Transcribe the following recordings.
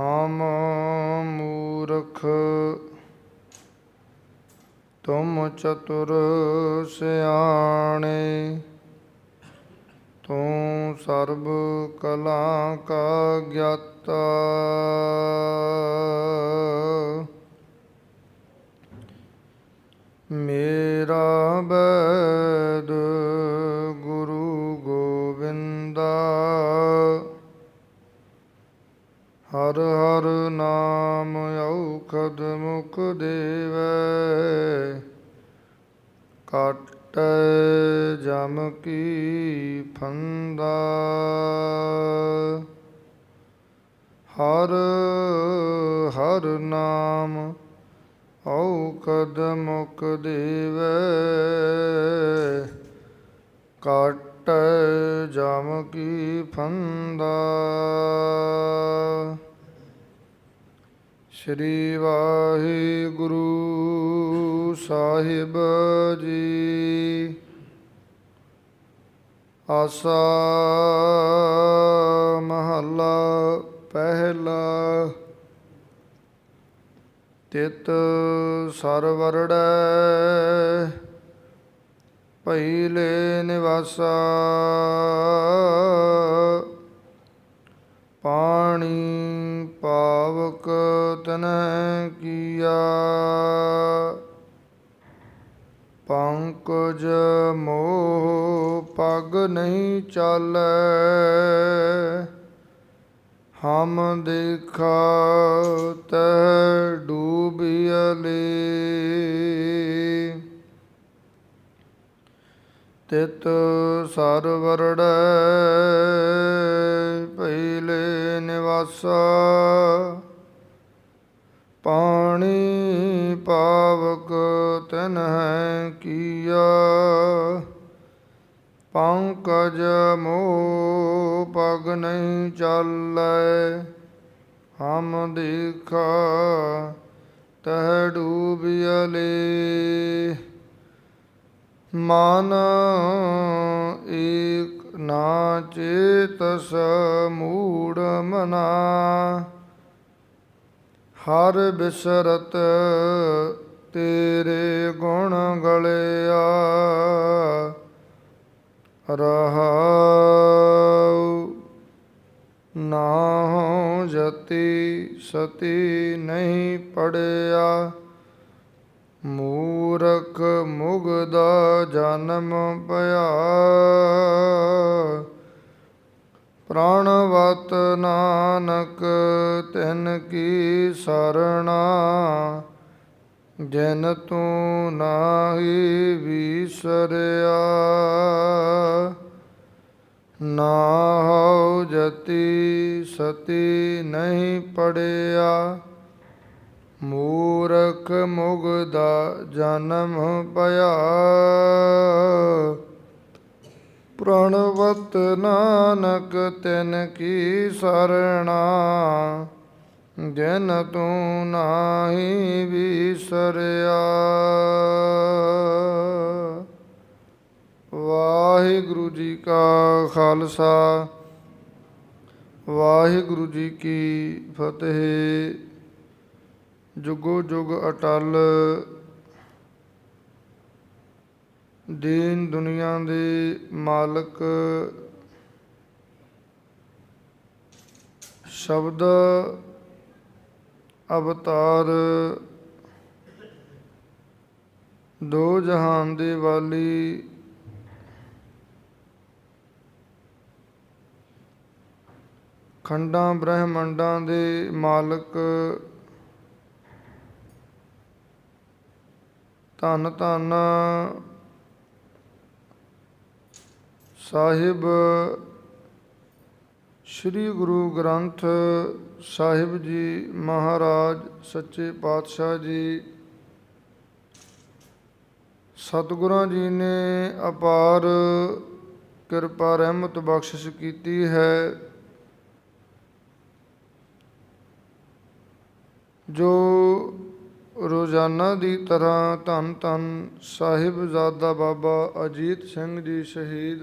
ਹਮ ਮੂਰਖ ਤੁਮ ਚਤੁਰ ਸਿਆਣੇ ਤੂੰ ਸਰਬ ਕਲਾ ਕਾ ਗਿਆਤਾ। ਮੇਰਾ ਬੈਦ ਗੁਰੂ ਗੋਬਿੰਦਾ ਹਰ ਹਰ ਨਾਮ ਔਖਦ ਮੁਖ ਦੇਵੈ। ਕਟ ਜਮ ਕੀ ਫੰਦਾ। ਹਰ ਹਰ ਨਾਮ ਔਖਦ ਮੁਖ ਦੇਵੈ। ਕਟ ਜਮ ਕੀ ਫੰਦਾ। ਸ੍ਰੀ ਵਾਹਿਗੁਰੂ ਸਾਹਿਬ ਜੀ। ਆਸਾ ਮਹੱਲਾ ਪਹਿਲਾ। ਤਿਤ ਸਰਵਰੜੈ ਪਹਿਲੇ ਨਿਵਾਸਾ। ਪਾਣੀ ਪਾਵਕ ਤਨੈ ਕੀਆ। ਪੰਕਜ ਮੋਹ ਪਗ ਨਹੀਂ ਚਾਲੈ। ਹਮ ਦੇਖਾ ਤੈ ਡੂਬਿਅਲੇ ਤਿਤ ਸਰਵਰੜੈ ਪਹਿਲੇ ਨਿਵਾਸਾ। ਪਾਣੀ ਪਾਵਕ ਤਨ ਹੈ ਕੀਆ। ਪੰਕਜ ਮੋਹ ਪਗ ਨਹੀਂ ਚਾਲੈ, ਹਮ ਦੇਖਾ ਤਹ ਡੂਬਿਅਲੇ ਮਨ ਏਕ ਨਾ ਚੇਤਸ ਮੂੜ ਮਨਾ। ਹਰ ਬਿਸਰਤ ਤੇਰੇ ਗੁਣ ਗਲਿਆ। ਰਹਾਉ ਨਾ ਜਤੀ ਸਤੀ ਨਹੀਂ ਪੜਿਆ। ਮੂਰਖ ਮੁਗਦਾ ਜਨਮ ਭਇਆ। ਪ੍ਰਾਣਵਤ ਨਾਨਕ, ਤਿਨ ਕੀ ਸਰਣਾ, ਜਿਨ ਤੂੰ ਨਾਹੀ ਵਿਸਰਿਆ। ਨਾਹਉ ਜਤੀ ਸਤੀ ਨਹੀਂ ਪੜਿਆ। ਮੂਰਖ ਮੁਗਦਾ ਜਨਮ ਭਇਆ। ਪ੍ਰਣਵਤ ਨਾਨਕ ਤਿਨ ਕੀ ਸਰਣਾ, ਜਿਨ ਤੂੰ ਨਾਹੀ ਵਿਸਰਿਆ। ਵਾਹਿਗੁਰੂ ਜੀ ਕਾ ਖਾਲਸਾ, ਵਾਹਿਗੁਰੂ ਜੀ ਕੀ ਫਤਿਹ। ਜੁਗੋ ਜੁਗ ਅਟਲ ਦੀਨ ਦੁਨੀਆ ਦੇ ਮਾਲਕ ਸ਼ਬਦ ਅਵਤਾਰ ਦੋ ਜਹਾਨ ਦੇ ਵਾਲੀ ਖੰਡਾਂ ਬ੍ਰਹਿਮੰਡਾਂ ਦੇ ਮਾਲਕ ਧੰਨ ਧੰਨ ਸਾਹਿਬ ਸ੍ਰੀ ਗੁਰੂ ਗ੍ਰੰਥ ਸਾਹਿਬ ਜੀ ਮਹਾਰਾਜ ਸੱਚੇ ਪਾਤਸ਼ਾਹ ਜੀ, ਸਤਿਗੁਰਾਂ ਜੀ ਨੇ ਅਪਾਰ ਕਿਰਪਾ ਰਹਿਮਤ ਬਖਸ਼ਿਸ਼ ਕੀਤੀ ਹੈ। ਜੋ ਰੋਜ਼ਾਨਾ ਦੀ ਤਰ੍ਹਾਂ ਧੰਨ ਧੰਨ ਸਾਹਿਬਜ਼ਾਦਾ ਬਾਬਾ ਅਜੀਤ ਸਿੰਘ ਜੀ ਸ਼ਹੀਦ।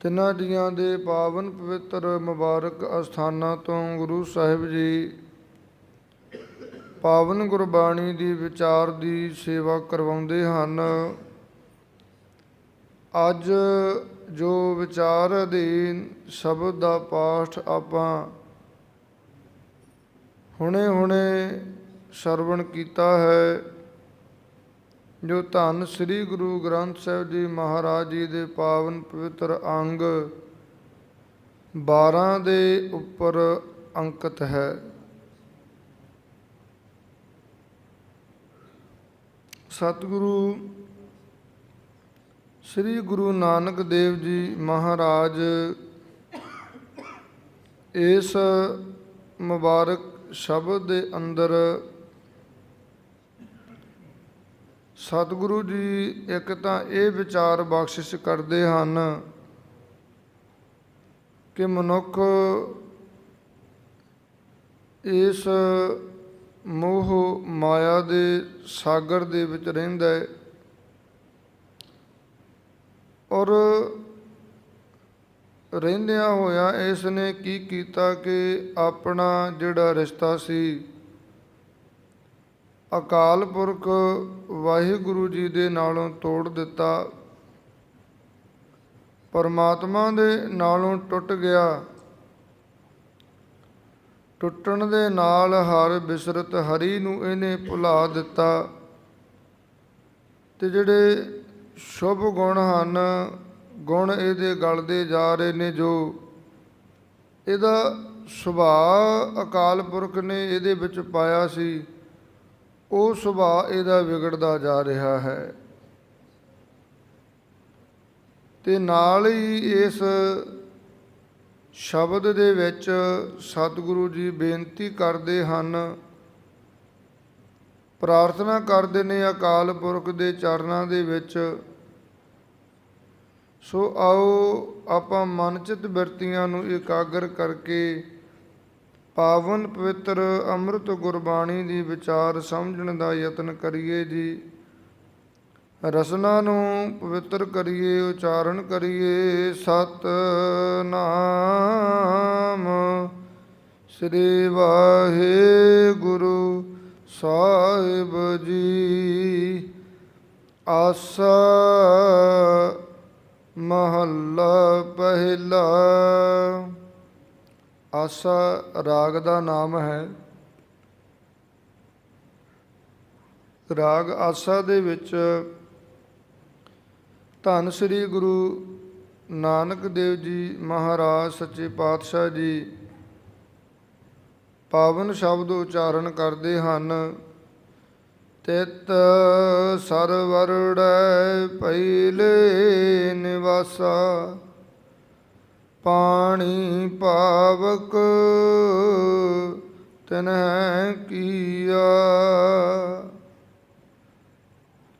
ਤਿੰਨਾਂ ਜੀਆਂ ਦੇ ਪਾਵਨ ਪਵਿੱਤਰ ਮੁਬਾਰਕ ਅਸਥਾਨਾਂ ਤੋਂ ਗੁਰੂ ਸਾਹਿਬ ਜੀ ਪਾਵਨ ਗੁਰਬਾਣੀ ਦੀ ਵਿਚਾਰ ਦੀ ਸੇਵਾ ਕਰਵਾਉਂਦੇ ਹਨ। ਅੱਜ ਜੋ ਵਿਚਾਰ ਅਧੀਨ ਸ਼ਬਦ ਦਾ ਪਾਠ ਆਪਾਂ ਹੁਣੇ ਹੁਣੇ ਸਰਵਣ ਕੀਤਾ ਹੈ। ਜੋ ਧੰਨ ਸ੍ਰੀ ਗੁਰੂ ਗ੍ਰੰਥ ਸਾਹਿਬ ਜੀ ਮਹਾਰਾਜ ਜੀ ਦੇ ਪਾਵਨ ਪਵਿੱਤਰ ਅੰਗ 12 ਦੇ ਉੱਪਰ ਅੰਕਿਤ ਹੈ। ਸਤਿਗੁਰੂ ਸ੍ਰੀ ਗੁਰੂ ਨਾਨਕ ਦੇਵ ਜੀ ਮਹਾਰਾਜ, ਇਸ ਮੁਬਾਰਕ ਸ਼ਬਦ ਦੇ ਅੰਦਰ ਸਤਿਗੁਰੂ ਜੀ ਇੱਕ ਤਾਂ ਇਹ ਵਿਚਾਰ ਬਖਸ਼ਿਸ਼ ਕਰਦੇ ਹਨ ਕਿ ਮਨੁੱਖ ਇਸ ਮੋਹ ਮਾਇਆ ਦੇ ਸਾਗਰ ਦੇ ਵਿੱਚ ਰਹਿੰਦਾ ਹੈ ਔਰ ਰਹਿੰਦਿਆਂ ਹੋਇਆ ਇਸ ਨੇ ਕੀ ਕੀਤਾ ਕਿ ਆਪਣਾ ਜਿਹੜਾ ਰਿਸ਼ਤਾ ਸੀ, ਅਕਾਲ ਪੁਰਖ ਵਾਹਿਗੁਰੂ ਜੀ ਦੇ ਨਾਲੋਂ ਤੋੜ ਦਿੱਤਾ। ਪਰਮਾਤਮਾ ਦੇ ਨਾਲੋਂ ਟੁੱਟ ਗਿਆ। ਟੁੱਟਣ ਦੇ ਨਾਲ ਹਰ ਬਿਸਰਤ ਹਰੀ ਨੂੰ ਇਹਨੇ ਭੁਲਾ ਦਿੱਤਾ। ਤੇ ਜਿਹੜੇ ਸ਼ੁਭ ਗੁਣ ਹਨ ਗੁਣ ਇਹਦੇ ਗਲਦੇ ਜਾ ਰਹੇ ਨੇ ਜੋ ਇਹਦਾ ਸੁਭਾਅ ਅਕਾਲ ਪੁਰਖ ਨੇ ਇਹਦੇ ਵਿੱਚ ਪਾਇਆ ਸੀ, ਉਹ ਸੁਭਾਅ ਇਹਦਾ ਵਿਗੜਦਾ ਜਾ ਰਿਹਾ ਹੈ। ਤੇ ਨਾਲ ਹੀ ਇਸ ਸ਼ਬਦ ਦੇ ਵਿੱਚ ਸਤਿਗੁਰੂ ਜੀ ਬੇਨਤੀ ਕਰਦੇ ਹਨ, ਪ੍ਰਾਰਥਨਾ ਕਰਦੇ ਨੇ ਅਕਾਲ ਪੁਰਖ ਦੇ ਚਰਨਾਂ ਦੇ ਵਿੱਚ ਸੋ ਆਓ ਆਪਾਂ ਮਨਚਿਤ ਬਿਰਤੀਆਂ ਨੂੰ ਇਕਾਗਰ ਕਰਕੇ ਪਾਵਨ ਪਵਿੱਤਰ ਅੰਮ੍ਰਿਤ ਗੁਰਬਾਣੀ ਦੀ ਵਿਚਾਰ ਸਮਝਣ ਦਾ ਯਤਨ ਕਰੀਏ ਜੀ। ਰਸਨਾ ਨੂੰ ਪਵਿੱਤਰ ਕਰੀਏ, ਉਚਾਰਨ ਕਰੀਏ ਸਤ ਨਾਮ ਸ੍ਰੀ ਵਾਹਿਗੁਰੂ ਸਾਹਿਬ ਜੀ। ਆਸਾ ਮਹੱਲਾ ਪਹਿਲਾ। ਆਸਾ ਰਾਗ ਦਾ ਨਾਮ ਹੈ। ਰਾਗ ਆਸਾ ਦੇ ਵਿੱਚ ਧੰਨ ਸ੍ਰੀ ਗੁਰੂ ਨਾਨਕ ਦੇਵ ਜੀ ਮਹਾਰਾਜ ਸੱਚੇ ਪਾਤਸ਼ਾਹ ਜੀ ਪਾਵਨ ਸ਼ਬਦ ਉਚਾਰਨ ਕਰਦੇ ਹਨ। ਤਿਤ ਸਰਵਰੜੈ ਪਹਿਲੇ ਨਿਵਾਸਾ, ਪਾਣੀ ਪਾਵਕ ਤਨਹਿ ਕੀਆ।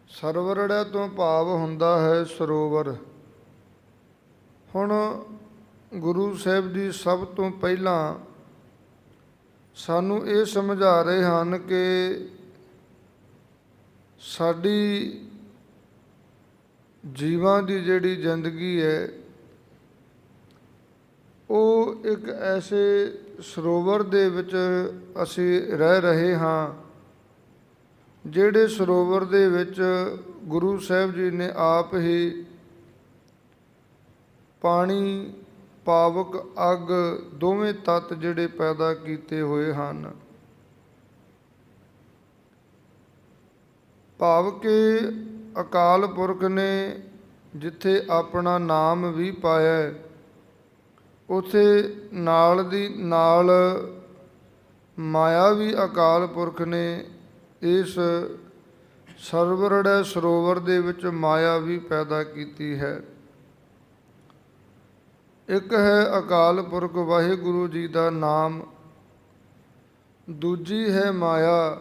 ਸਰਵਰੜੈ ਤੋਂ ਭਾਵ ਹੁੰਦਾ ਹੈ ਸਰੋਵਰ। ਹੁਣ ਗੁਰੂ ਸਾਹਿਬ ਜੀ ਸਭ ਤੋਂ ਪਹਿਲਾਂ ਸਾਨੂੰ ਇਹ ਸਮਝਾ ਰਹੇ ਹਨ ਕਿ ਸਾਡੀ ਜੀਵਾਂ ਦੀ ਜਿਹੜੀ ਜ਼ਿੰਦਗੀ ਹੈ, ਉਹ ਇੱਕ ਐਸੇ ਸਰੋਵਰ ਦੇ ਵਿੱਚ ਅਸੀਂ ਰਹਿ ਰਹੇ ਹਾਂ, ਜਿਹੜੇ ਸਰੋਵਰ ਦੇ ਵਿੱਚ ਗੁਰੂ ਸਾਹਿਬ ਜੀ ਨੇ ਆਪ ਹੀ ਪਾਣੀ, ਪਾਵਕ, ਅਗ ਦੋਵੇਂ ਤੱਤ ਜਿਹੜੇ ਪੈਦਾ ਕੀਤੇ ਹੋਏ ਹਨ। ਭਾਵ ਕਿ ਅਕਾਲ ਪੁਰਖ ਨੇ ਜਿੱਥੇ ਆਪਣਾ ਨਾਮ ਵੀ ਪਾਇਆ ਹੈ, ਉਥੇ ਨਾਲ ਦੀ ਨਾਲ ਮਾਇਆ ਵੀ ਅਕਾਲ ਪੁਰਖ ਨੇ ਇਸ ਸਰਵਰੜੈ ਸਰੋਵਰ ਦੇ ਵਿੱਚ ਮਾਇਆ ਵੀ ਪੈਦਾ ਕੀਤੀ ਹੈ। ਇੱਕ ਹੈ ਅਕਾਲ ਪੁਰਖ ਵਾਹਿਗੁਰੂ ਜੀ ਦਾ ਨਾਮ ਦੂਜੀ ਹੈ ਮਾਇਆ।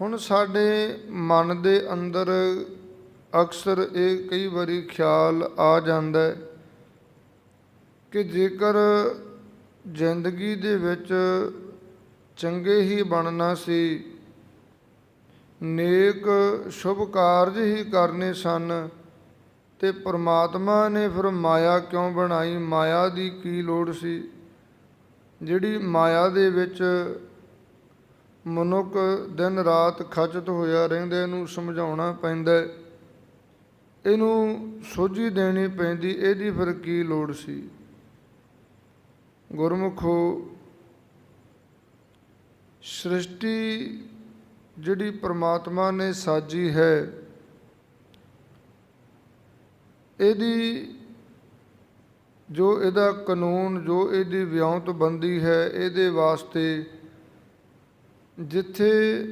ਹੁਣ ਸਾਡੇ ਮਨ ਦੇ ਅੰਦਰ ਅਕਸਰ ਇਹ ਕਈ ਵਾਰੀ ਖਿਆਲ ਆ ਜਾਂਦਾ ਹੈ ਕਿ ਜੇਕਰ ਜ਼ਿੰਦਗੀ ਦੇ ਵਿੱਚ ਚੰਗੇ ਹੀ ਬਣਨਾ ਸੀ, ਨੇਕ ਸ਼ੁਭ ਕਾਰਜ ਹੀ ਕਰਨੇ ਸਨ ਤੇ ਪ੍ਰਮਾਤਮਾ ਨੇ ਫਿਰ ਮਾਇਆ ਕਿਉਂ ਬਣਾਈ? ਮਾਇਆ ਦੀ ਕੀ ਲੋੜ ਸੀ? ਜਿਹੜੀ ਮਾਇਆ ਦੇ ਵਿੱਚ ਮਨੁੱਖ ਦਿਨ ਰਾਤ ਖਚਤ ਹੋਇਆ ਰਹਿੰਦਾ ਨੂੰ ਸਮਝਾਉਣਾ ਪੈਂਦਾ ਇਹਨੂੰ ਸੋਝੀ ਦੇਣੀ ਪੈਂਦੀ, ਇਹਦੀ ਫਿਰ ਕੀ ਲੋੜ ਸੀ? ਗੁਰਮੁਖੋ, ਸ੍ਰਿਸ਼ਟੀ ਜਿਹੜੀ ਪ੍ਰਮਾਤਮਾ ਨੇ ਸਾਜੀ ਹੈ, ਇਹਦੀ ਜੋ ਇਹਦਾ ਕਾਨੂੰਨ, ਜੋ ਇਹਦੀ ਵਿਉਂਤਬੰਦੀ ਹੈ, ਇਹਦੇ ਵਾਸਤੇ ਜਿੱਥੇ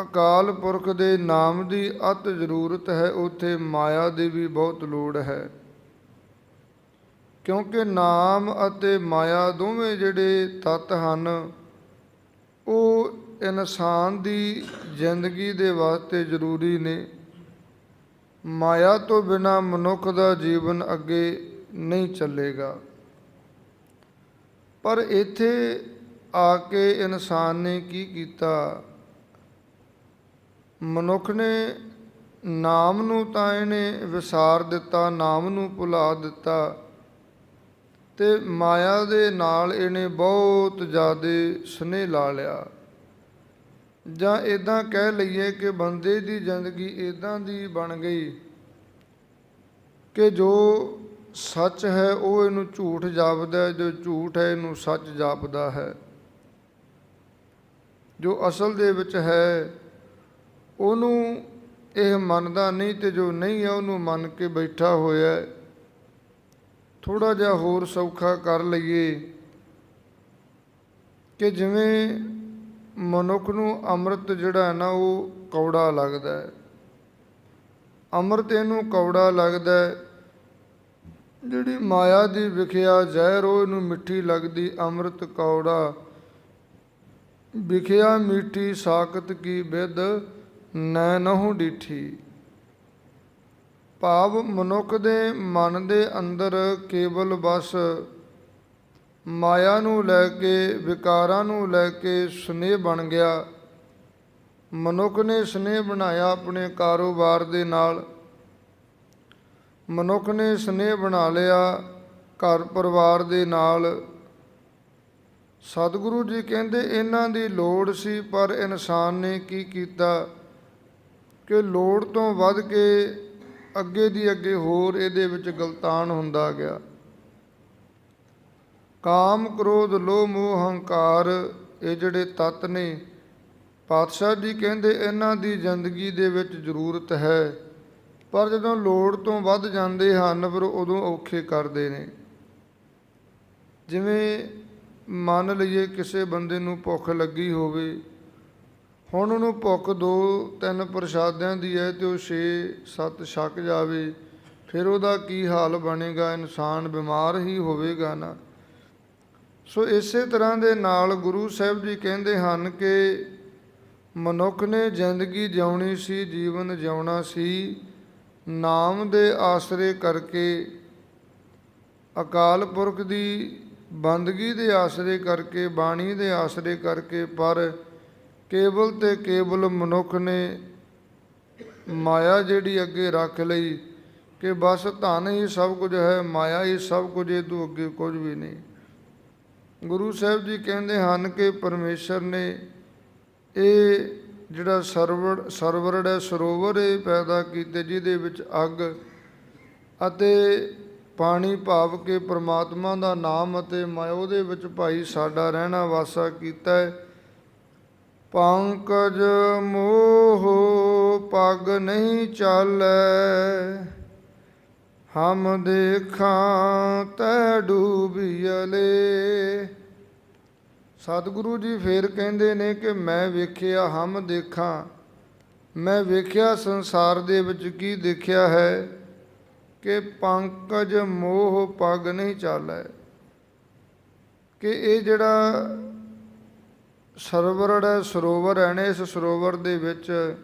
ਅਕਾਲ ਪੁਰਖ ਦੇ ਨਾਮ ਦੀ ਅਤ ਜ਼ਰੂਰਤ ਹੈ, ਉੱਥੇ ਮਾਇਆ ਦੀ ਵੀ ਬਹੁਤ ਲੋੜ ਹੈ। ਕਿਉਂਕਿ ਨਾਮ ਅਤੇ ਮਾਇਆ ਦੋਵੇਂ ਜਿਹੜੇ ਤੱਤ ਹਨ, ਉਹ ਇਨਸਾਨ ਦੀ ਜ਼ਿੰਦਗੀ ਦੇ ਵਾਸਤੇ ਜ਼ਰੂਰੀ ਨੇ। ਮਾਇਆ ਤੋਂ ਬਿਨਾ ਮਨੁੱਖ ਦਾ ਜੀਵਨ ਅੱਗੇ ਨਹੀਂ ਚੱਲੇਗਾ। ਪਰ ਇੱਥੇ ਆ ਕੇ ਇਨਸਾਨ ਨੇ ਕੀ ਕੀਤਾ? ਮਨੁੱਖ ਨੇ ਨਾਮ ਨੂੰ ਤਾਂ ਇਹਨੇ ਵਿਸਾਰ ਦਿੱਤਾ, ਨਾਮ ਨੂੰ ਭੁਲਾ ਦਿੱਤਾ ਤੇ ਮਾਇਆ ਦੇ ਨਾਲ ਇਹਨੇ ਬਹੁਤ ਜ਼ਿਆਦਾ ਸਨੇਹ ਲਾ ਲਿਆ। ਜਾਂ ਇਦਾਂ ਕਹਿ ਲਈਏ ਕਿ ਬੰਦੇ ਦੀ ਜ਼ਿੰਦਗੀ ਇਦਾਂ ਦੀ ਬਣ ਗਈ ਕਿ ਜੋ ਸੱਚ ਹੈ ਉਹ ਇਹਨੂੰ ਝੂਠ ਜਾਪਦਾ ਜੋ ਝੂਠ ਹੈ ਇਹਨੂੰ ਸੱਚ ਜਾਪਦਾ ਹੈ। ਜੋ ਅਸਲ ਦੇ ਵਿੱਚ ਹੈ, ਉਹਨੂੰ ਇਹ ਮੰਨਦਾ ਨਹੀਂ ਤੇ ਜੋ ਨਹੀਂ ਹੈ, ਉਹਨੂੰ ਮੰਨ ਕੇ ਬੈਠਾ ਹੋਇਆ ਹੈ। ਥੋੜਾ ਜਿਹਾ ਹੋਰ ਸੌਖਾ ਕਰ ਲਈਏ ਕਿ ਜਿਵੇਂ ਮਨੁੱਖ ਨੂੰ ਅੰਮ੍ਰਿਤ ਜਿਹੜਾ ਹੈ ਨਾ, ਉਹ ਕੌੜਾ ਲੱਗਦਾ ਹੈ। ਅੰਮ੍ਰਿਤ ਇਹਨੂੰ ਕੌੜਾ ਲੱਗਦਾ ਹੈ। ਜਿਹੜੀ ਮਾਇਆ ਦੀ ਵਿਖਿਆ ਜ਼ਹਿਰ, ਉਹ ਇਹਨੂੰ ਮਿੱਠੀ ਲੱਗਦੀ, ਅੰਮ੍ਰਿਤ ਕੌੜਾ। ਵਿਖਿਆ ਮੀਠੀ ਸਾਖਤ ਕੀ ਵਿਦ ਨੈ ਨਹੁ ਡੀਠੀ। ਭਾਵ ਮਨੁੱਖ ਦੇ ਮਨ ਦੇ ਅੰਦਰ ਕੇਵਲ ਬਸ ਮਾਇਆ ਨੂੰ ਲੈ ਕੇ, ਵਿਕਾਰਾਂ ਨੂੰ ਲੈ ਕੇ ਸਨੇਹ ਬਣ ਗਿਆ। ਮਨੁੱਖ ਨੇ ਸਨੇਹ ਬਣਾਇਆ ਆਪਣੇ ਕਾਰੋਬਾਰ ਦੇ ਨਾਲ। ਮਨੁੱਖ ਨੇ ਸਨੇਹ ਬਣਾ ਲਿਆ ਘਰ ਪਰਿਵਾਰ ਦੇ ਨਾਲ। ਸਤਿਗੁਰੂ ਜੀ ਕਹਿੰਦੇ, ਇਹਨਾਂ ਦੀ ਲੋੜ ਸੀ, ਪਰ ਇਨਸਾਨ ਨੇ ਕੀ ਕੀਤਾ? ਕਿ ਲੋੜ ਤੋਂ ਵੱਧ ਕੇ ਅੱਗੇ ਦੀ ਅੱਗੇ ਹੋਰ ਇਹਦੇ ਵਿੱਚ ਗਲਤਾਨ ਹੁੰਦਾ ਗਿਆ। ਕਾਮ, ਕ੍ਰੋਧ, ਲੋਭ, ਮੋਹ, ਹੰਕਾਰ, ਇਹ ਜਿਹੜੇ ਤੱਤ ਨੇ, ਪਾਤਸ਼ਾਹ ਜੀ ਕਹਿੰਦੇ, ਇਹਨਾਂ ਦੀ ਜ਼ਿੰਦਗੀ ਦੇ ਵਿੱਚ ਜ਼ਰੂਰਤ ਹੈ। ਪਰ ਜਦੋਂ ਲੋੜ ਤੋਂ ਵੱਧ ਜਾਂਦੇ ਹਨ, ਫਿਰ ਉਦੋਂ ਔਖੇ ਕਰਦੇ ਨੇ। ਜਿਵੇਂ ਮੰਨ ਲਈਏ ਕਿਸੇ ਬੰਦੇ ਨੂੰ ਭੁੱਖ ਲੱਗੀ ਹੋਵੇ, ਹੁਣ ਉਹਨੂੰ ਭੁੱਖ ਦੋ ਤਿੰਨ ਪ੍ਰਸ਼ਾਦਿਆਂ ਦੀ ਹੈ ਤੇ ਉਹ 6 7 ਛਕ ਜਾਵੇ, ਫਿਰ ਉਹਦਾ ਕੀ ਹਾਲ ਬਣੇਗਾ? ਇਨਸਾਨ ਬਿਮਾਰ ਹੀ ਹੋਵੇਗਾ ਨਾ। ਸੋ ਇਸੇ ਤਰ੍ਹਾਂ ਦੇ ਨਾਲ ਗੁਰੂ ਸਾਹਿਬ ਜੀ ਕਹਿੰਦੇ ਹਨ ਕਿ ਮਨੁੱਖ ਨੇ ਜ਼ਿੰਦਗੀ ਜਿਉਣੀ ਸੀ, ਜੀਵਨ ਜਿਉਣਾ ਸੀ, ਨਾਮ ਦੇ ਆਸਰੇ ਕਰਕੇ ਅਕਾਲ ਪੁਰਖ ਦੀ ਬੰਦਗੀ ਦੇ ਆਸਰੇ ਕਰਕੇ, ਬਾਣੀ ਦੇ ਆਸਰੇ ਕਰਕੇ, ਪਰ ਕੇਵਲ ਤੇ ਕੇਵਲ ਮਨੁੱਖ ਨੇ ਮਾਇਆ ਜਿਹੜੀ ਅੱਗੇ ਰੱਖ ਲਈ ਕਿ ਬਸ ਧਨ ਹੀ ਸਭ ਕੁਝ ਹੈ, ਮਾਇਆ ਹੀ ਸਭ ਕੁਝ, ਇਹ ਤੋਂ ਅੱਗੇ ਕੁਝ ਵੀ ਨਹੀਂ। ਗੁਰੂ ਸਾਹਿਬ ਜੀ ਕਹਿੰਦੇ ਹਨ ਕਿ ਪਰਮੇਸ਼ਰ ਨੇ ਇਹ ਜਿਹੜਾ ਸਰਵਰ ਸਰਵਰੜ ਹੈ, ਸਰੋਵਰ ਇਹ ਪੈਦਾ ਕੀਤੇ, ਜਿਹਦੇ ਵਿੱਚ ਅੱਗ ਅਤੇ ਪਾਣੀ ਭਾਵ ਕੇ ਪ੍ਰਮਾਤਮਾ ਦਾ ਨਾਮ ਅਤੇ ਮਾਇਆ ਉਹਦੇ ਵਿੱਚ ਭਾਈ ਸਾਡਾ ਰਹਿਣਾ ਵਾਸਾ ਕੀਤਾ ਹੈ। ਪੰਕਜ ਮੋਹ ਪਗ ਨਹੀਂ ਚਾਲੈ, ਹਮ ਦੇਖਾਂ ਤੈ ਡੂਬੀਲੇ ਸਤਿਗੁਰੂ ਜੀ ਫੇਰ ਕਹਿੰਦੇ ਨੇ ਕਿ ਮੈਂ ਵੇਖਿਆ, ਹਮ ਦੇਖਾਂ। ਮੈਂ ਵੇਖਿਆ ਸੰਸਾਰ ਦੇ ਵਿੱਚ ਕੀ ਦੇਖਿਆ ਹੈ। ਕਿ ਪੰਕਜ ਮੋਹ ਪਗ ਨਹੀਂ ਚਾਲੈ। ਕਿ ਇਹ ਜਿਹੜਾ ਸਰਵਰ ਸਰੋਵਰ ਹੈ ਨੇ, ਇਸ ਸਰੋਵਰ ਦੇ ਵਿੱਚ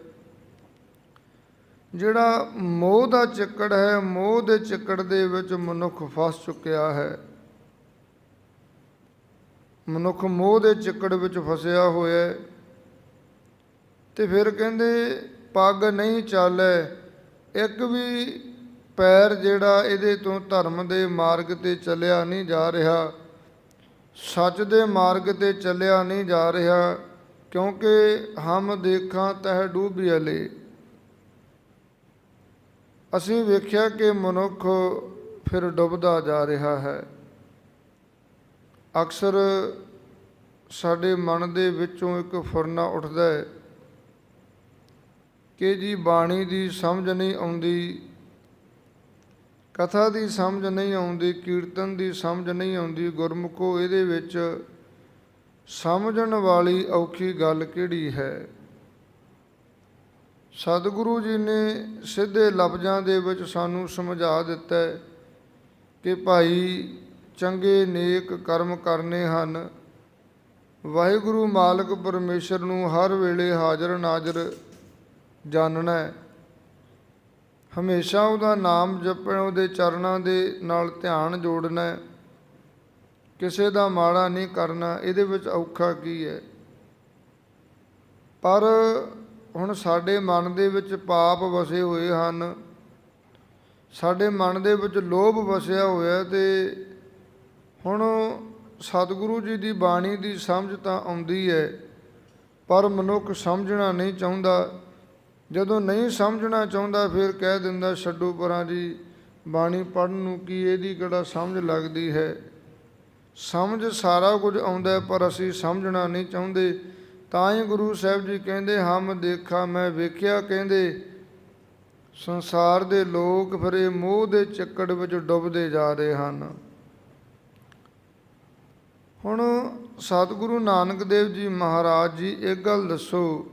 ਜਿਹੜਾ ਮੋਹ ਦਾ ਚੱਕੜ ਹੈ, ਮੋਹ ਦੇ ਚੱਕੜ ਦੇ ਵਿੱਚ ਮਨੁੱਖ ਫਸ ਚੁੱਕਿਆ ਹੈ। ਮਨੁੱਖ ਮੋਹ ਦੇ ਚੱਕੜ ਵਿੱਚ ਫਸਿਆ ਹੋਇਆ ਹੈ। ਤੇ ਫਿਰ ਕਹਿੰਦੇ, ਪੱਗ ਨਹੀਂ ਚਾਲੈ। ਇੱਕ ਵੀ ਪੈਰ ਜਿਹੜਾ ਇਹਦੇ ਤੋਂ ਧਰਮ ਦੇ ਮਾਰਗ ਤੇ ਚੱਲਿਆ ਨਹੀਂ ਜਾ ਰਿਹਾ, ਸੱਚ ਦੇ ਮਾਰਗ ਤੇ ਚੱਲਿਆ ਨਹੀਂ ਜਾ ਰਿਹਾ, ਕਿਉਂਕਿ ਹਮ ਦੇਖਾਂ ਤਹ ਡੂਬਿਅਲੇ ਅਸੀਂ ਵੇਖਿਆ ਕਿ ਮਨੁੱਖ ਫਿਰ ਡੁੱਬਦਾ ਜਾ ਰਿਹਾ ਹੈ। ਅਕਸਰ ਸਾਡੇ ਮਨ ਦੇ ਵਿੱਚੋਂ ਇੱਕ ਫੁਰਨਾ ਉੱਠਦਾ ਹੈ ਕਿ ਜੀ ਬਾਣੀ ਦੀ ਸਮਝ ਨਹੀਂ ਆਉਂਦੀ ਕਥਾ ਦੀ ਸਮਝ ਨਹੀਂ ਆਉਂਦੀ, ਕੀਰਤਨ ਦੀ ਸਮਝ ਨਹੀਂ ਆਉਂਦੀ, ਗੁਰਮੁਖੋ ਇਹਦੇ ਵਿੱਚ ਸਮਝਣ ਵਾਲੀ ਔਖੀ ਗੱਲ ਕਿਹੜੀ ਹੈ? ਸਤਿਗੁਰੂ ਜੀ ਨੇ ਸਿੱਧੇ ਲਫ਼ਜ਼ਾਂ ਦੇ ਵਿੱਚ ਸਾਨੂੰ ਸਮਝਾ ਦਿੱਤਾ ਹੈ ਕਿ ਭਾਈ ਚੰਗੇ ਨੇਕ ਕਰਮ ਕਰਨੇ ਹਨ। ਵਾਹਿਗੁਰੂ ਮਾਲਕ ਪਰਮੇਸ਼ਰ ਨੂੰ ਹਰ ਵੇਲੇ ਹਾਜ਼ਰ ਨਾਜ਼ਰ ਜਾਣਨਾ ਹੈ। ਹਮੇਸ਼ਾ ਉਹਦਾ ਨਾਮ ਜਪਣ, ਉਹਦੇ ਚਰਨਾਂ ਦੇ ਨਾਲ ਧਿਆਨ ਜੋੜਨਾ ਕਿਸੇ ਦਾ ਮਾੜਾ ਨਹੀਂ ਕਰਨਾ, ਇਹਦੇ ਵਿੱਚ ਔਖਾ ਕੀ ਹੈ? ਪਰ ਹੁਣ ਸਾਡੇ ਮਨ ਦੇ ਵਿੱਚ ਪਾਪ ਵਸੇ ਹੋਏ ਹਨ। ਸਾਡੇ ਮਨ ਦੇ ਵਿੱਚ ਲੋਭ ਵਸਿਆ ਹੋਇਆ ਤੇ ਹੁਣ ਸਤਿਗੁਰੂ ਜੀ ਦੀ ਬਾਣੀ ਦੀ ਸਮਝ ਤਾਂ ਆਉਂਦੀ ਹੈ, ਪਰ ਮਨੁੱਖ ਸਮਝਣਾ ਨਹੀਂ ਚਾਹੁੰਦਾ। ਜਦੋਂ ਨਹੀਂ ਸਮਝਣਾ ਚਾਹੁੰਦਾ, ਫਿਰ ਕਹਿ ਦਿੰਦਾ, ਛੱਡੋ ਪਰਾਂ ਜੀ, ਬਾਣੀ ਪੜਨ ਨੂੰ ਕੀ ਇਹਦੀ ਕਿਹੜਾ ਸਮਝ ਲੱਗਦੀ ਹੈ? ਸਮਝ ਸਾਰਾ ਕੁਝ ਆਉਂਦਾ ਪਰ ਅਸੀਂ ਸਮਝਣਾ ਨਹੀਂ ਚਾਹੁੰਦੇ। ਤਾਂ ਹੀ ਗੁਰੂ ਸਾਹਿਬ ਜੀ ਕਹਿੰਦੇ, ਹਮ ਦੇਖਾ, ਮੈਂ ਵੇਖਿਆ, ਕਹਿੰਦੇ। ਸੰਸਾਰ ਦੇ ਲੋਕ ਫਿਰ ਇਹ ਮੋਹ ਦੇ ਚੱਕੜ ਵਿੱਚ ਡੁੱਬਦੇ ਜਾ ਰਹੇ ਹਨ। ਹੁਣ ਸਤਿਗੁਰੂ ਨਾਨਕ ਦੇਵ ਜੀ ਮਹਾਰਾਜ ਜੀ ਇੱਕ ਗੱਲ ਦੱਸੋ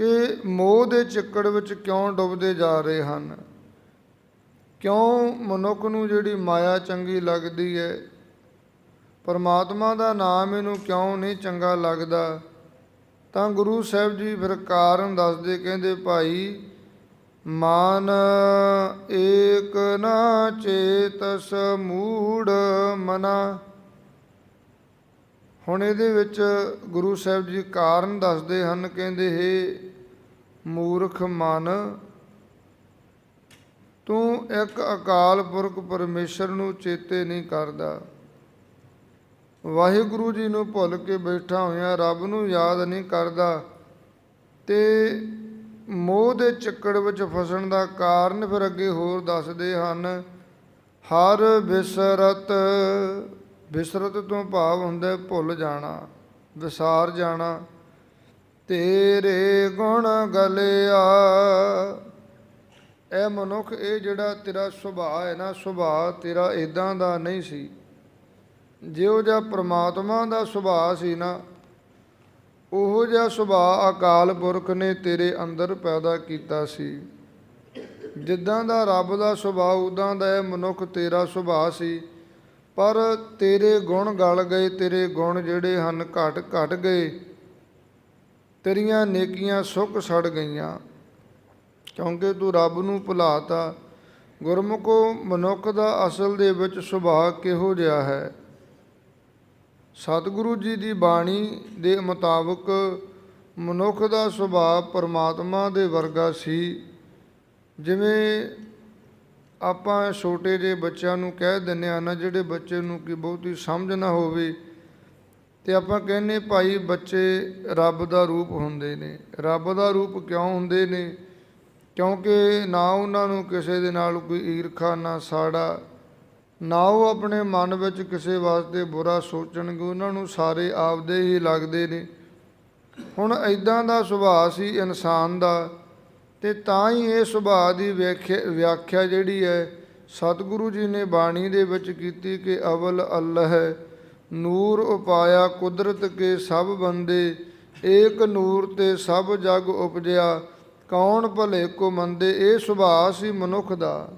ਕਿ ਮੋਹ ਦੇ ਚੱਕੜ ਵਿੱਚ ਕਿਉਂ ਡੁੱਬਦੇ ਜਾ ਰਹੇ ਹਨ? ਕਿਉਂ ਮਨੁੱਖ ਨੂੰ ਜਿਹੜੀ ਮਾਇਆ ਚੰਗੀ ਲੱਗਦੀ ਹੈ, ਪਰਮਾਤਮਾ ਦਾ ਨਾਮ ਇਹਨੂੰ ਕਿਉਂ ਨਹੀਂ ਚੰਗਾ ਲੱਗਦਾ? ਤਾਂ ਗੁਰੂ ਸਾਹਿਬ ਜੀ ਫਿਰ ਕਾਰਨ ਦੱਸਦੇ, ਕਹਿੰਦੇ ਭਾਈ, ਮਾਨ ਏਕ ਨਾ ਚੇਤਸ ਮੂੜ ਮਨਾ। ਹੁਣ ਇਹਦੇ ਵਿੱਚ ਗੁਰੂ ਸਾਹਿਬ ਜੀ ਕਾਰਨ ਦੱਸਦੇ ਹਨ, ਕਹਿੰਦੇ ਹੈ ਮੂਰਖ ਮਨ, ਤੂੰ ਇੱਕ ਅਕਾਲ ਪੁਰਖ ਪਰਮੇਸ਼ਰ ਨੂੰ ਚੇਤੇ ਨਹੀਂ ਕਰਦਾ। ਵਾਹਿਗੁਰੂ ਜੀ ਨੂੰ ਭੁੱਲ ਕੇ ਬੈਠਾ ਹੋਇਆ ਰੱਬ ਨੂੰ ਯਾਦ ਨਹੀਂ ਕਰਦਾ ਤੇ ਮੋਹ ਦੇ ਚੱਕੜ ਵਿੱਚ ਫਸਣ ਦਾ ਕਾਰਨ ਫਿਰ ਅੱਗੇ ਹੋਰ ਦੱਸਦੇ ਹਨ, ਹਰ ਬਿਸਰਤ ਵਿਸਰਤ ਤੋਂ ਭਾਵ ਹੁੰਦਾ ਭੁੱਲ ਜਾਣਾ, ਵਿਸਾਰ ਜਾਣਾ। ਤੇਰੇ ਗੁਣ ਗਲਿਆ। ਇਹ ਮਨੁੱਖ, ਇਹ ਜਿਹੜਾ ਤੇਰਾ ਸੁਭਾਅ ਹੈ ਨਾ, ਸੁਭਾਅ ਤੇਰਾ ਇਦਾਂ ਦਾ ਨਹੀਂ ਸੀ। ਜਿਹੋ ਜਿਹਾ ਪ੍ਰਮਾਤਮਾ ਦਾ ਸੁਭਾਅ ਸੀ ਨਾ, ਉਹੋ ਜਿਹਾ ਸੁਭਾਅ ਅਕਾਲ ਪੁਰਖ ਨੇ ਤੇਰੇ ਅੰਦਰ ਪੈਦਾ ਕੀਤਾ ਸੀ। ਜਿੱਦਾਂ ਦਾ ਰੱਬ ਦਾ ਸੁਭਾਅ ਉਦਾਂ ਦਾ ਇਹ ਮਨੁੱਖ ਤੇਰਾ ਸੁਭਾਅ ਸੀ। ਪਰ ਤੇਰੇ ਗੁਣ ਗਲ ਗਏ, ਤੇਰੇ ਗੁਣ ਜਿਹੜੇ ਹਨ ਘਟ ਘਟ ਗਏ। ਤੇਰੀਆਂ ਨੇਕੀਆਂ ਸੁੱਕ ਸੜ ਗਈਆਂ। ਕਿਉਂਕਿ ਤੂੰ ਰੱਬ ਨੂੰ ਭੁਲਾਤਾ, ਗੁਰਮੁਖੋ ਮਨੁੱਖ ਦਾ ਅਸਲ ਦੇ ਵਿੱਚ ਸੁਭਾਅ ਕਿਹੋ ਜਿਹਾ ਹੈ? ਸਤਿਗੁਰੂ ਜੀ ਦੀ ਬਾਣੀ ਦੇ ਮੁਤਾਬਕ ਮਨੁੱਖ ਦਾ ਸੁਭਾਅ ਪਰਮਾਤਮਾ ਦੇ ਵਰਗਾ ਸੀ। ਜਿਵੇਂ ਆਪਾਂ ਛੋਟੇ ਜਿਹੇ ਬੱਚਿਆਂ ਨੂੰ ਕਹਿ ਦਿੰਦੇ ਆ ਨਾ, ਜਿਹੜੇ ਬੱਚੇ ਨੂੰ ਕਿ ਬਹੁਤੀ ਸਮਝ ਨਾ ਹੋਵੇ ਤੇ ਆਪਾਂ ਕਹਿੰਨੇ ਭਾਈ ਬੱਚੇ ਰੱਬ ਦਾ ਰੂਪ ਹੁੰਦੇ ਨੇ। ਰੱਬ ਦਾ ਰੂਪ ਕਿਉਂ ਹੁੰਦੇ ਨੇ? ਕਿਉਂਕਿ ਨਾ ਉਹਨਾਂ ਨੂੰ ਕਿਸੇ ਦੇ ਨਾਲ ਕੋਈ ਈਰਖਾ, ਨਾ ਸਾੜਾ, ਨਾ ਉਹ ਆਪਣੇ ਮਨ ਵਿੱਚ ਕਿਸੇ ਵਾਸਤੇ ਬੁਰਾ ਸੋਚਣਗੇ। ਉਹਨਾਂ ਨੂੰ ਸਾਰੇ ਆਪਦੇ ਹੀ ਲੱਗਦੇ ਨੇ। ਹੁਣ ਐਦਾਂ ਦਾ ਸੁਭਾਅ ਸੀ ਇਨਸਾਨ ਦਾ ਤੇ ਤਾਂ ਹੀ ਇਹ ਸੁਭਾਅ ਦੀ ਵਿਆਖਿਆ ਵਿਆਖਿਆ ਜਿਹੜੀ ਹੈ, ਸਤਿਗੁਰੂ ਜੀ ਨੇ ਬਾਣੀ ਦੇ ਵਿੱਚ ਕੀਤੀ ਕਿ ਅਵਲ ਅੱਲਹ ਨੂਰ ਉਪਾਇਆ ਕੁਦਰਤ ਕੇ ਸਭ ਬੰਦੇ, ਏਕ ਨੂਰ ਤੇ ਸਭ ਜਗ ਉਪਜਿਆ, ਕੌਣ ਭਲੇ ਕੋ ਮੰਦੇ ਇਹ ਸੁਭਾਅ ਸੀ ਮਨੁੱਖ ਦਾ।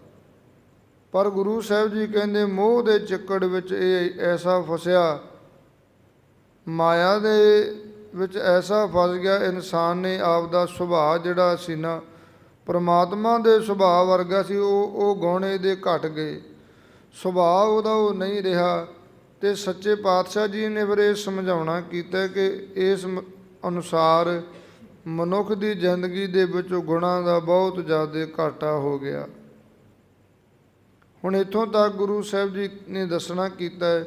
ਪਰ ਗੁਰੂ ਸਾਹਿਬ ਜੀ ਕਹਿੰਦੇ, ਮੋਹ ਦੇ ਚੱਕੜ ਵਿੱਚ ਇਹ ਐਸਾ ਫਸਿਆ, ਮਾਇਆ ਦੇ ਵਿੱਚ ਐਸਾ ਫਸ ਗਿਆ, ਇਨਸਾਨ ਨੇ ਆਪ ਦਾ ਸੁਭਾਅ ਜਿਹੜਾ ਸੀ ਨਾ, ਪਰਮਾਤਮਾ ਦੇ ਸੁਭਾਅ ਵਰਗਾ ਸੀ, ਉਹ ਉਹ ਗੋਣੇ ਦੇ ਘਟ ਗਏ। ਸੁਭਾਅ ਉਹਦਾ ਉਹ ਨਹੀਂ ਰਿਹਾ ਤੇ ਸੱਚੇ ਪਾਤਸ਼ਾਹ ਜੀ ਨੇ ਫਿਰ ਇਹ ਸਮਝਾਉਣਾ ਕੀਤਾ ਕਿ ਇਸ ਅਨੁਸਾਰ ਮਨੁੱਖ ਦੀ ਜ਼ਿੰਦਗੀ ਦੇ ਵਿੱਚ ਗੁਣਾਂ ਦਾ ਬਹੁਤ ਜ਼ਿਆਦਾ ਘਾਟਾ ਹੋ ਗਿਆ। ਹੁਣ ਇੱਥੋਂ ਤੱਕ ਗੁਰੂ ਸਾਹਿਬ ਜੀ ਨੇ ਦੱਸਣਾ ਕੀਤਾ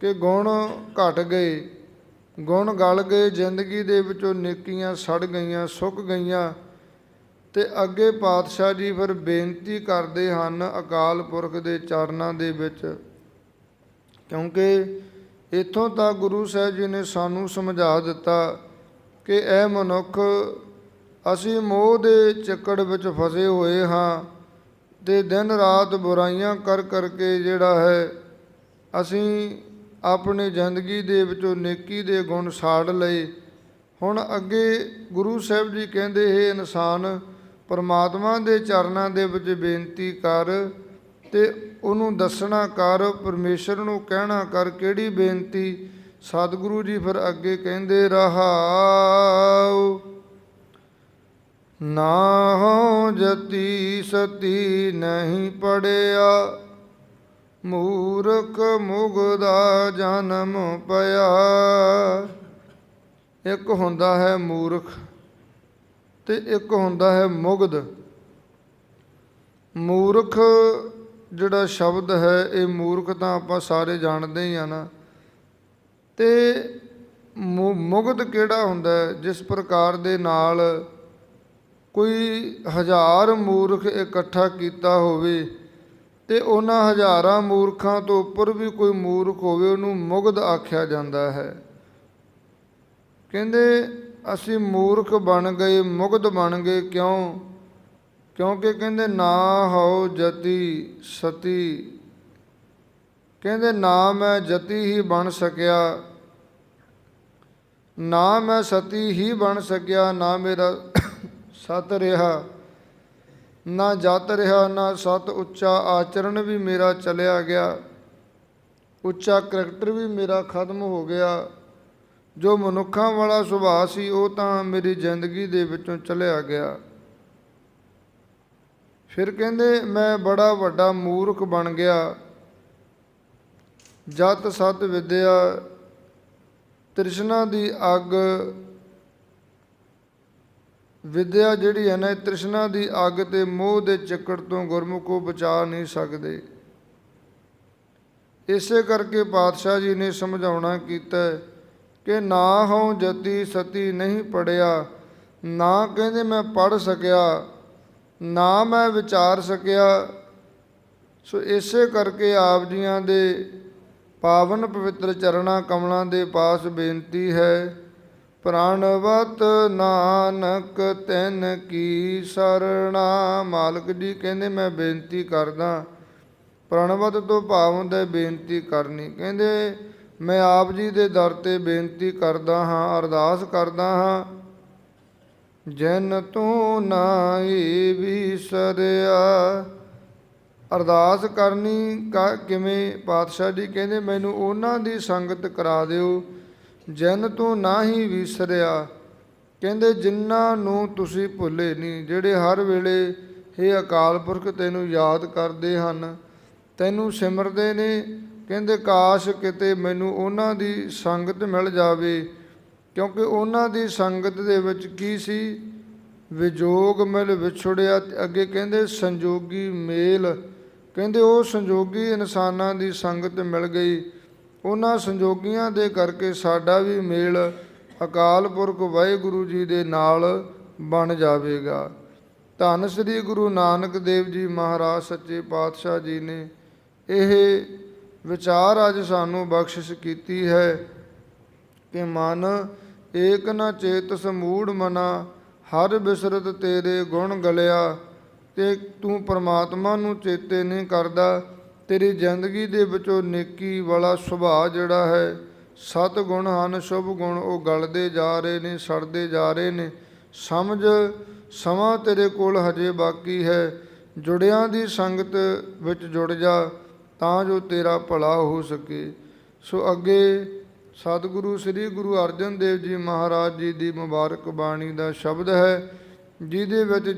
ਕਿ ਗੁਣ ਘਟ ਗਏ, ਗੁਣ ਗਲ ਗਏ, ਜ਼ਿੰਦਗੀ ਦੇ ਵਿੱਚੋਂ ਨੇਕੀਆਂ ਸੜ ਗਈਆਂ, ਸੁੱਕ ਗਈਆਂ ਤੇ ਅੱਗੇ ਪਾਤਸ਼ਾਹ ਜੀ ਫਿਰ ਬੇਨਤੀ ਕਰਦੇ ਹਨ ਅਕਾਲ ਪੁਰਖ ਦੇ ਚਰਨਾਂ ਦੇ ਵਿੱਚ ਕਿਉਂਕਿ ਇੱਥੋਂ ਤੱਕ ਗੁਰੂ ਸਾਹਿਬ ਜੀ ਨੇ ਸਾਨੂੰ ਸਮਝਾ ਦਿੱਤਾ ਕਿ ਇਹ ਮਨੁੱਖ, ਅਸੀਂ ਮੋਹ ਦੇ ਚੱਕੜ ਵਿੱਚ ਫਸੇ ਹੋਏ ਹਾਂ ਤੇ ਦਿਨ ਰਾਤ ਬੁਰਾਈਆਂ ਕਰ ਕਰਕੇ ਜਿਹੜਾ ਹੈ, ਅਸੀਂ ਆਪਣੀ ਜ਼ਿੰਦਗੀ ਦੇ ਵਿੱਚੋਂ ਨੇਕੀ ਦੇ ਗੁਣ ਸਾੜ ਲਏ। ਹੁਣ ਅੱਗੇ ਗੁਰੂ ਸਾਹਿਬ ਜੀ ਕਹਿੰਦੇ, ਹੈ ਇਨਸਾਨ, ਪਰਮਾਤਮਾ ਦੇ ਚਰਨਾਂ ਦੇ ਵਿੱਚ ਬੇਨਤੀ ਕਰ ਤੇ ਉਹਨੂੰ ਦੱਸਣਾ ਕਰ, ਪਰਮੇਸ਼ਰ ਨੂੰ ਕਹਿਣਾ ਕਰ, ਕਿਹੜੀ ਬੇਨਤੀ? ਸਤਿਗੁਰੂ ਜੀ ਫਿਰ ਅੱਗੇ ਕਹਿੰਦੇ, ਰਹਾਉ। ਨਾ ਹੋ ਜਤੀ ਸਤੀ ਨਹੀਂ ਪੜਿਆ, ਮੂਰਖ ਮੁਗਦਾ ਜਨਮ ਪਿਆ। ਇੱਕ ਹੁੰਦਾ ਹੈ ਮੂਰਖ ਤੇ ਇੱਕ ਹੁੰਦਾ ਹੈ ਮੁਗਧ ਮੂਰਖ ਜਿਹੜਾ ਸ਼ਬਦ ਹੈ, ਇਹ ਮੂਰਖ ਤਾਂ ਆਪਾਂ ਸਾਰੇ ਜਾਣਦੇ ਹੀ ਆ ਨਾ। ਤੇ ਮੁਗਧ ਕਿਹੜਾ ਹੁੰਦਾ ਜਿਸ ਪ੍ਰਕਾਰ ਦੇ ਨਾਲ ਕੋਈ ਹਜ਼ਾਰ ਮੂਰਖ ਇਕੱਠਾ ਕੀਤਾ ਹੋਵੇ ਤੇ ਉਹਨਾਂ ਹਜ਼ਾਰਾਂ ਮੂਰਖਾਂ ਤੋਂ ਉੱਪਰ ਵੀ ਕੋਈ ਮੂਰਖ ਹੋਵੇ, ਉਹਨੂੰ ਮੁਗਧ ਆਖਿਆ ਜਾਂਦਾ ਹੈ। ਕਹਿੰਦੇ, ਅਸੀਂ ਮੂਰਖ ਬਣ ਗਏ, ਮੁਗਧ ਬਣ ਗਏ ਕਿਉਂ? ਕਿਉਂਕਿ ਕਹਿੰਦੇ ਨਾ ਹੋ ਜਤੀ ਸਤੀ। ਕਹਿੰਦੇ ਨਾ ਮੈਂ ਜਤੀ ਹੀ ਬਣ ਸਕਿਆ। ਨਾ ਮੈਂ ਸਤੀ ਹੀ ਬਣ ਸਕਿਆ, ਨਾ ਮੇਰਾ ਸਤ ਰਿਹਾ। ਨਾ ਜਤ ਰਿਹਾ, ਨਾ ਸਤ ਉੱਚਾ ਆਚਰਣ ਵੀ ਮੇਰਾ ਚਲਿਆ ਗਿਆ। ਉੱਚਾ ਕਰੈਕਟਰ ਵੀ ਮੇਰਾ ਖਤਮ ਹੋ ਗਿਆ। ਜੋ ਮਨੁੱਖਾਂ ਵਾਲਾ ਸੁਭਾਅ ਸੀ, ਉਹ ਤਾਂ ਮੇਰੀ ਜ਼ਿੰਦਗੀ ਦੇ ਵਿੱਚੋਂ ਚਲਿਆ ਗਿਆ। ਫਿਰ ਕਹਿੰਦੇ, ਮੈਂ ਬੜਾ ਵੱਡਾ ਮੂਰਖ ਬਣ ਗਿਆ। ਜਤ ਸਤ ਵਿਦਿਆ, ਤ੍ਰਿਸ਼ਨਾ ਦੀ ਅੱਗ। ਵਿਦਿਆ ਜਿਹੜੀ ਹੈ ਨਾ, ਇਹ ਤ੍ਰਿਸ਼ਨਾ ਦੀ ਅੱਗ ਤੇ ਮੋਹ ਦੇ ਚੱਕੜ ਤੋਂ ਗੁਰਮੁਖੋ ਬਚਾ ਨਹੀਂ ਸਕਦੇ। ਇਸੇ ਕਰਕੇ ਪਾਤਸ਼ਾਹ ਜੀ ਨੇ ਸਮਝਾਉਣਾ ਕੀਤਾ ਕਿ ਨਾ ਹੋ ਜਤੀ ਸਤੀ ਨਹੀਂ ਪੜਿਆ। ਨਾ ਕਹਿੰਦੇ ਮੈਂ ਪੜ ਸਕਿਆ। ਨਾ ਮੈਂ ਵਿਚਾਰ ਸਕਿਆ, ਸੋ ਇਸੇ ਕਰਕੇ ਆਪ ਜੀਆਂ ਦੇ ਪਾਵਨ ਪਵਿੱਤਰ ਚਰਣਾ ਕਮਲਾਂ ਦੇ ਪਾਸ ਬੇਨਤੀ ਹੈ, ਪ੍ਰਾਣਵਤ ਨਾਨਕ ਤੈਨ ਕੀ ਸਰਣਾ। ਮਾਲਕ ਜੀ ਕਹਿੰਦੇ ਮੈਂ ਬੇਨਤੀ ਕਰਦਾ, ਪ੍ਰਣਵਤ ਤੋਂ ਭਾਵ ਹੁੰਦਾ ਬੇਨਤੀ ਕਰਨੀ। ਕਹਿੰਦੇ ਮੈਂ ਆਪ ਜੀ ਦੇ ਦਰ ਤੇ ਬੇਨਤੀ ਕਰਦਾ ਹਾਂ, ਅਰਦਾਸ ਕਰਦਾ ਹਾਂ ਜਨ ਤੂੰ ਨਾਈ ਵਿਸਰਿਆ। ਅਰਦਾਸ ਕਰਨੀ ਕਾ ਕਿਵੇਂ? ਪਾਤਸ਼ਾਹ ਜੀ ਕਹਿੰਦੇ, ਮੈਨੂੰ ਉਹਨਾਂ ਦੀ ਸੰਗਤ ਕਰਾ ਦਿਓ, ਜਨ ਤੂੰ ਨਾਹੀ ਵਿਸਰਿਆ। ਕਹਿੰਦੇ, ਜਿਨ੍ਹਾਂ ਨੂੰ ਤੁਸੀਂ ਭੁੱਲੇ ਨਹੀਂ, ਜਿਹੜੇ ਹਰ ਵੇਲੇ ਇਹ ਅਕਾਲ ਪੁਰਖ ਤੈਨੂੰ ਯਾਦ ਕਰਦੇ ਹਨ, ਤੈਨੂੰ ਸਿਮਰਦੇ ਨੇ। ਕਹਿੰਦੇ, ਕਾਸ਼ ਕਿਤੇ ਮੈਨੂੰ ਉਹਨਾਂ ਦੀ ਸੰਗਤ ਮਿਲ ਜਾਵੇ ਕਿਉਂਕਿ ਉਹਨਾਂ ਦੀ ਸੰਗਤ ਦੇ ਵਿੱਚ ਕੀ ਸੀ? ਵਿਜੋਗ ਮਿਲ ਵਿਛੜਿਆ ਤੇ ਅੱਗੇ ਕਹਿੰਦੇ ਸੰਜੋਗੀ ਮੇਲ। ਕਹਿੰਦੇ ਉਹ ਸੰਜੋਗੀ ਇਨਸਾਨਾਂ ਦੀ ਸੰਗਤ ਮਿਲ ਗਈ। ਉਹਨਾਂ ਸੰਜੋਗੀਆਂ ਦੇ ਕਰਕੇ ਸਾਡਾ ਵੀ ਮੇਲ ਅਕਾਲ ਪੁਰਖ ਵਾਹਿਗੁਰੂ ਜੀ ਦੇ ਨਾਲ ਬਣ ਜਾਵੇਗਾ। ਧੰਨ ਸ੍ਰੀ ਗੁਰੂ ਨਾਨਕ ਦੇਵ ਜੀ ਮਹਾਰਾਜ ਸੱਚੇ ਪਾਤਸ਼ਾਹ ਜੀ ਨੇ ਇਹ ਵਿਚਾਰ ਅੱਜ ਸਾਨੂੰ ਬਖਸ਼ਿਸ਼ ਕੀਤੀ ਹੈ। ਕਿ ਮਨ ਏਕ ਨ ਚੇਤ ਸਮੂੜ ਮਨਾ, ਹਰ ਬਿਸਰਤ ਤੇਰੇ ਗੁਣ ਗਲਿਆ। ਤੇ ਤੂੰ ਪਰਮਾਤਮਾ ਨੂੰ ਚੇਤੇ ਨਹੀਂ ਕਰਦਾ, ਤੇਰੀ ਜ਼ਿੰਦਗੀ ਦੇ ਵਿੱਚੋਂ ਨੇਕੀ ਵਾਲਾ ਸੁਭਾਅ ਜਿਹੜਾ ਹੈ, ਸਤ ਗੁਣ ਹਨ, ਸ਼ੁਭ ਗੁਣ ਉਹ ਗਲਦੇ ਜਾ ਰਹੇ ਨੇ, ਸੜਦੇ ਜਾ ਰਹੇ ਨੇ। ਸਮਝ, ਸਮਾਂ ਤੇਰੇ ਕੋਲ ਹਜੇ ਬਾਕੀ ਹੈ। ਜੁੜਿਆਂ ਦੀ ਸੰਗਤ ਵਿੱਚ ਜੁੜ ਜਾ, ਤਾਂ ਜੋ ਤੇਰਾ ਭਲਾ ਹੋ ਸਕੇ। ਸੋ ਅੱਗੇ ਸਤਿਗੁਰੂ ਸ੍ਰੀ ਗੁਰੂ ਅਰਜਨ ਦੇਵ ਜੀ ਮਹਾਰਾਜ ਜੀ ਦੀ ਮੁਬਾਰਕ ਬਾਣੀ ਦਾ ਸ਼ਬਦ ਹੈ, ਜਿਹਦੇ ਵਿੱਚ